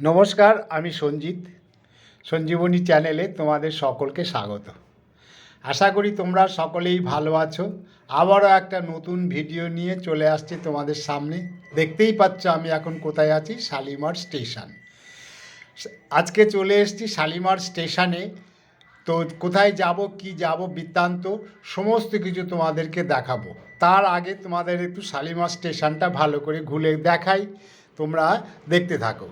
নমস্কার, আমি সঞ্জিত, সঞ্জীবনী চ্যানেলে তোমাদের সকলকে স্বাগত। আশা করি তোমরা সকলেই ভালো আছো। আবারও একটা নতুন ভিডিও নিয়ে চলে আসছি তোমাদের সামনে। দেখতেই পাচ্ছ আমি এখন কোথায় আছি? শালিমার স্টেশন। আজকে চলে এসেছি শালিমার স্টেশনে। তো কোথায় যাব, কি যাব, বৃত্তান্ত, সমস্ত কিছু তোমাদেরকে দেখাবো। তার আগে তোমাদের একটু শালিমার স্টেশনটা ভালো করে ঘুরে দেখাই। তোমরা দেখতে থাকো।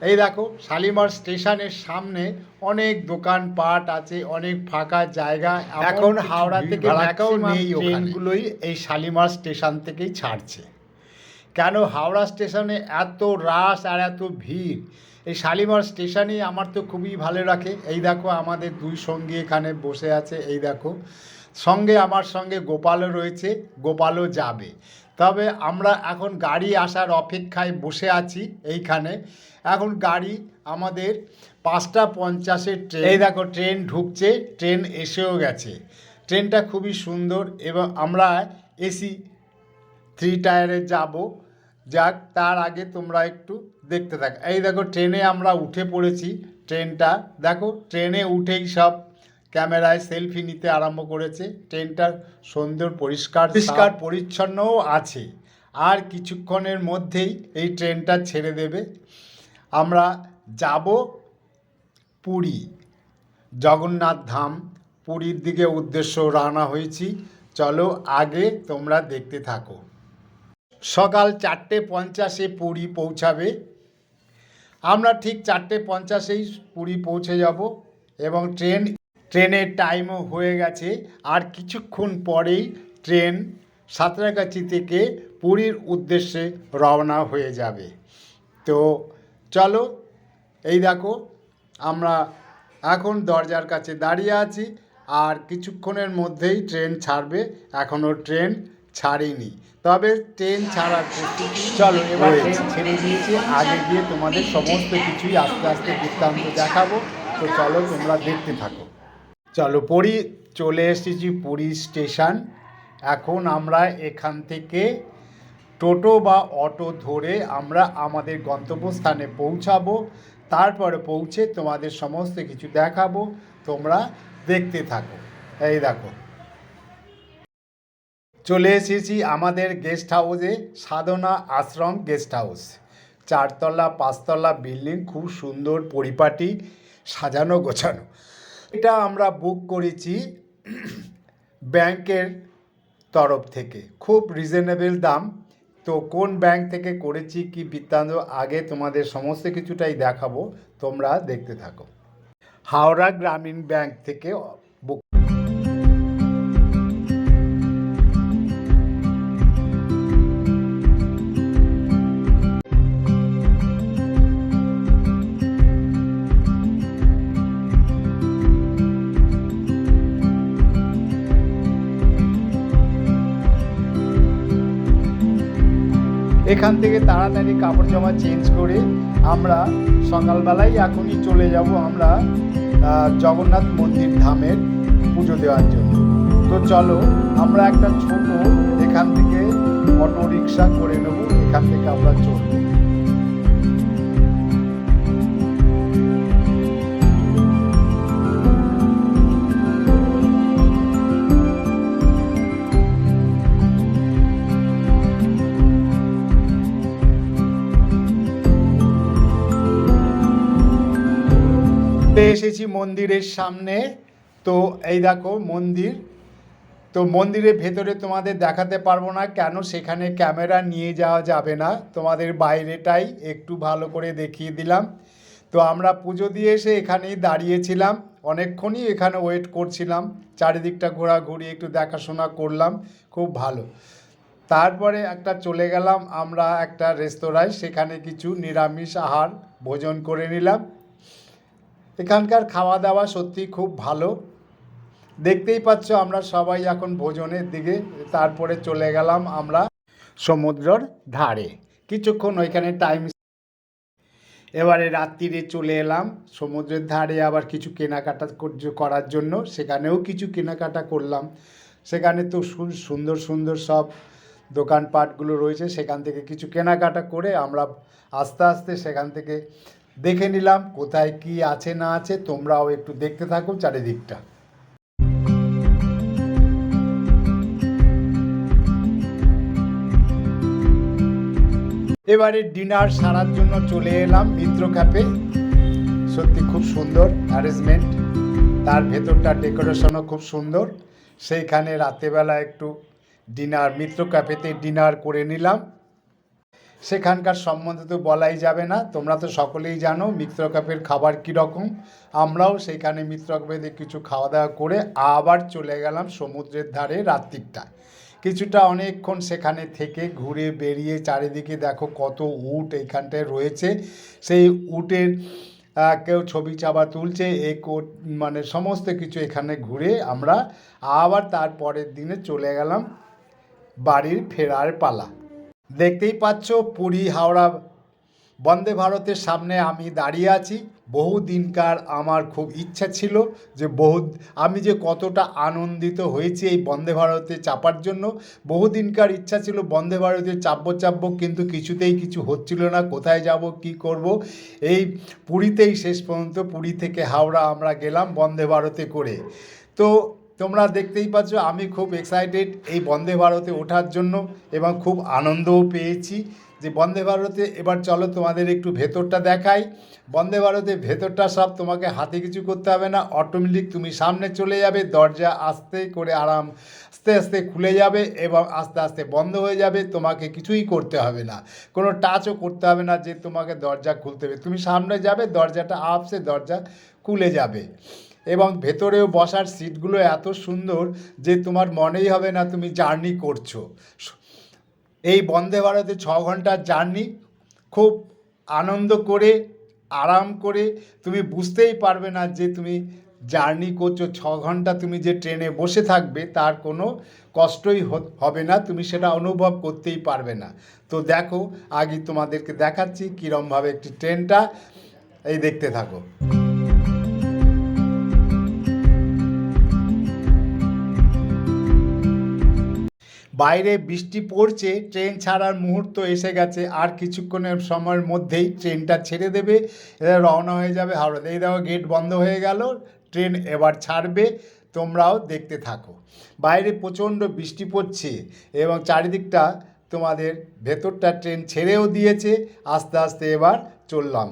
এই দেখো শালিমার স্টেশনের সামনে অনেক দোকানপাট আছে অনেক ফাঁকা জায়গা। এখন হাওড়া থেকে ম্যাক্সিমাম ট্রেনগুলোই এই শালিমার স্টেশন থেকেই ছাড়ছে। কেন হাওড়া স্টেশনে এত রাশ আর এত ভিড়? এই শালিমার স্টেশনই আমার তো খুবই ভালো রাখে এই দেখো আমাদের দুই সঙ্গী এখানে বসে আছে এই দেখো। সঙ্গে আমার সঙ্গে গোপালও রয়েছে গোপালও যাবে। তবে আমরা এখন গাড়ি আসার অপেক্ষায় বসে আছি এইখানে। এখন গাড়ি আমাদের পাঁচটা পঞ্চাশের ট্রেন। এই দেখো, ট্রেন ঢুকছে, ট্রেন এসেও গেছে। ট্রেনটা খুবই সুন্দর এবং আমরা এসি, থ্রি টায়ারে যাব। যাক, তার আগে তোমরা একটু দেখতে থাক। এই দেখো, ট্রেনে আমরা উঠে পড়েছি, ট্রেনটা। দেখো, ট্রেনে উঠেই সব ক্যামেরায় সেলফি নিতে আরম্ভ করেছে। ট্রেনটার সুন্দর পরিষ্কার পরিষ্কার। পরিচ্ছন্নও আছে। আর কিছুক্ষণের মধ্যেই এই ট্রেনটা ছেড়ে দেবে। আমরা যাব পুরী জগন্নাথ ধাম। পুরীর দিকে উদ্দেশ্য রওনা হয়েছি। চলো আগে তোমরা দেখতে থাকো। সকাল চারটে পঞ্চাশে পুরী পৌঁছাবে। আমরা ঠিক চারটে পঞ্চাশেই পুরী পৌঁছে যাব এবং ট্রেন ট্রেনের টাইমও হয়ে গেছে। আর কিছুক্ষণ পরেই ট্রেন সাঁতরাগাছি থেকে পুরীর উদ্দেশ্যে রওনা হয়ে যাবে। তো চলো এই দেখো আমরা এখন দরজার কাছে দাঁড়িয়ে আছি। আর কিছুক্ষণের মধ্যেই ট্রেন ছাড়বে। এখনও ট্রেন ছাড়েনি। তবে ট্রেন ছাড়ার প্রস্তুতি চলো এবার ট্রেন ছেড়ে দিয়েছি। আগে গিয়ে তোমাদের সমস্ত কিছুই আস্তে আস্তে বৃত্তান্ত দেখাবো। তো চলো তোমরা দেখতে থাকো। চলো পুরী, চলে এসেছি পুরী স্টেশন। এখন আমরা এখান থেকে টোটো বা অটো ধরে আমরা আমাদের গন্তব্যস্থানে পৌঁছাবো। তারপরে পৌঁছে তোমাদের সমস্ত কিছু দেখাবো। তোমরা দেখতে থাকো। এই দেখো। চলে এসেছি আমাদের গেস্ট হাউসে সাধনা আশ্রম গেস্ট হাউস চারতলা, পাঁচতলা বিল্ডিং, খুব সুন্দর পরিপাটি, সাজানো গোছানো। এটা আমরা বুক করেছি ব্যাংকের তরফ থেকে। খুব রিজনেবল দাম। তো কোন ব্যাংক থেকে করেছি, কি বৃত্তান্ত, আগে তোমাদের সমস্ত কিছুটাই দেখাবো। তোমরা দেখতে থাকো। হাওড়া গ্রামীণ ব্যাংক থেকে এখান থেকে তাড়াতাড়ি কাপড় জামা চেঞ্জ করে আমরা সকালবেলায় এখনই চলে যাব আমরা জগন্নাথ মন্দির ধামের পুজো দেওয়ার জন্য। তো চলো, আমরা একটা ছোট এখান থেকে অটো রিক্সা করে নেব, এখান থেকে আমরা চলবো। চলে এসেছি মন্দিরের সামনে। তো এই দেখো মন্দির। তো মন্দিরের ভেতরে তোমাদের দেখাতে পারব না কেন সেখানে ক্যামেরা নিয়ে যাওয়া যাবে না। তোমাদের বাইরেটাই একটু ভালো করে দেখিয়ে দিলাম। তো আমরা পুজো দিয়ে এসে এখানেই দাঁড়িয়েছিলাম। অনেকক্ষণই এখানে ওয়েট করছিলাম। চারিদিকটা ঘোরাঘুরি, একটু দেখাশোনা করলাম। খুব ভালো। তারপরে একটা চলে গেলাম আমরা একটা রেস্তোরাঁয়। সেখানে কিছু নিরামিষ আহার ভোজন করে নিলাম। এখানকার খাওয়া দাওয়া সত্যি খুব ভালো। দেখতেই পাচ্ছ আমরা সবাই এখন ভোজনের দিকে, তারপরে চলে গেলাম আমরা সমুদ্রর ধারে। কিছুক্ষণ ওইখানে টাইম এবারে রাত্রিরে চলে এলাম সমুদ্রের ধারে আবার কিছু কেনাকাটা কর- করার জন্য। সেখানেও কিছু কেনাকাটা করলাম। সেখানে তো সুন্দর সুন্দর সব দোকানপাটগুলো রয়েছে। সেখান থেকে কিছু কেনাকাটা করে আমরা আস্তে আস্তে সেখান থেকে দেখে নিলাম কোথায় কি আছে না আছে, তোমরাও একটু দেখতে থাকো চারিদিকটা। এবারে ডিনার সারার জন্য চলে এলাম মিত্র ক্যাফে। সত্যি খুব সুন্দর অ্যারেঞ্জমেন্ট। তার ভেতরটা ডেকোরেশনও খুব সুন্দর। সেইখানে রাত্রেবেলা একটু ডিনার, মিত্র ক্যাফেতে ডিনার করে নিলাম। সেখানকার সম্বন্ধে তো বলাই যাবে না। তোমরা তো সকলেই জানো মিত্র ক্যাফের খাবার কীরকম। আমরাও সেইখানে মিত্র ক্যাফেতে কিছু খাওয়া দাওয়া করে আবার চলে গেলাম সমুদ্রের ধারে রাত্রিটা কিছুটা অনেকক্ষণ সেখানে থেকে ঘুরে বেরিয়ে চারিদিকে দেখো কত উট এইখানটায় রয়েছে। সেই উটের কেউ ছবি চাবা তুলছে, এ মানে সমস্ত কিছু এখানে ঘুরে আমরা আবার তারপরের দিনে চলে গেলাম বাড়ির ফেরার পালা। দেখতেই পাচ্ছ, পুরী, হাওড়া, বন্দে ভারতের সামনে আমি দাঁড়িয়ে আছি। বহু দিনকার আমার খুব ইচ্ছা ছিল যে বহু আমি যে কতটা আনন্দিত হয়েছি এই বন্দে ভারতে চাপার জন্য। বহু দিনকার ইচ্ছা ছিল বন্দে ভারতে চাপবো চাপবো, কিন্তু কিছুতেই কিছু হচ্ছিল না। কোথায় যাব, কি করব? এই পুরীতেই শেষ পর্যন্ত, পুরী থেকে হাওড়া আমরা গেলাম বন্দে ভারতে করে। তো তোমরা দেখতেই পাচ্ছ, আমি খুব এক্সাইটেড এই বন্দে ভারতে ওঠার জন্য এবং খুব আনন্দও পেয়েছি যে বন্দে ভারতে, এবার চলো তোমাদের একটু ভেতরটা দেখাই। বন্দে ভারতে ভেতরটা সব তোমাকে হাতে কিছু করতে হবে না অটোমেটিক তুমি সামনে চলে যাবে, দরজা আস্তে করে আরাম, আস্তে আস্তে খুলে যাবে এবং আস্তে আস্তে বন্ধ হয়ে যাবে, তোমাকে কিছুই করতে হবে না। কোনো টাচও করতে হবে না যে তোমাকে দরজা খুলতে হবে। তুমি সামনে যাবে, দরজাটা আপসে দরজা খুলে যাবে। এবং ভেতরেও বসার সিটগুলো এত সুন্দর যে তোমার মনেই হবে না তুমি জার্নি করছ। এই বন্দে ভারতে ছ ঘণ্টার জার্নি, খুব আনন্দ করে, আরাম করে, তুমি বুঝতেই পারবে না যে তুমি জার্নি করছ, ছ ঘণ্টা তুমি যে ট্রেনে বসে থাকবে তার কোনো কষ্টই হবে না, তুমি সেটা অনুভব করতেই পারবে না। তো দেখো, আগে তোমাদেরকে দেখাচ্ছি কীরমভাবে একটি ট্রেনটা, এই দেখতে থাকো। বাইরে বৃষ্টি পড়ছে, ট্রেন ছাড়ার মুহূর্ত এসে গেছে, আর কিছুক্ষণের সময়ের মধ্যেই ট্রেনটা ছেড়ে দেবে, এরা রওনা হয়ে যাবে হাওড়াতে এই দেখো গেট বন্ধ হয়ে গেল, ট্রেন এবার ছাড়বে, তোমরাও দেখতে থাকো। বাইরে প্রচণ্ড বৃষ্টি পড়ছে এবং চারিদিকটা তোমাদের ভেতরটা ট্রেন ছেড়েও দিয়েছে, আস্তে আস্তে এবার চললাম।